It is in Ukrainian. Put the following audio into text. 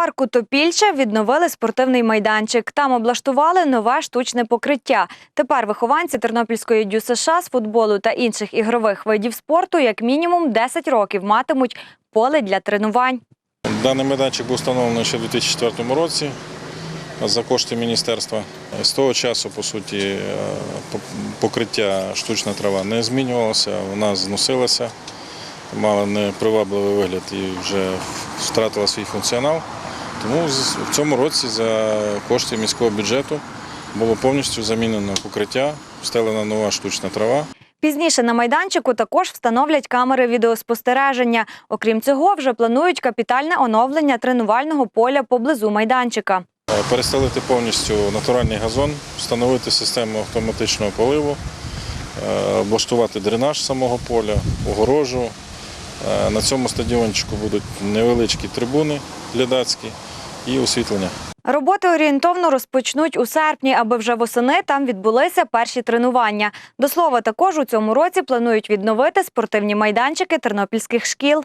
парку Топільче відновили спортивний майданчик. Там облаштували нове штучне покриття. Тепер вихованці Тернопільської дю США з футболу та інших ігрових видів спорту як мінімум 10 років матимуть поле для тренувань. Даний майданчик був встановлений ще у 2004 році за кошти міністерства. З того часу, по суті, е, покриття штучна трава не змінювалося, вона зносилася, мала непривабливий вигляд і вже втратила свій функціонал. Тому в цьому році за кошти міського бюджету було повністю замінено покриття, встелена нова штучна трава. Пізніше на майданчику також встановлять камери відеоспостереження. Окрім цього, вже планують капітальне оновлення тренувального поля поблизу майданчика. Е, Перестелити повністю натуральний газон, встановити систему автоматичного поливу, е, облаштувати дренаж самого поля, огорожу. Е, На цьому стадіончику будуть невеличкі трибуни глядацькі і освітлення. Роботи орієнтовно розпочнуть у серпні, аби вже восени там відбулися перші тренування. До слова, також у цьому році планують відновити спортивні майданчики тернопільських шкіл.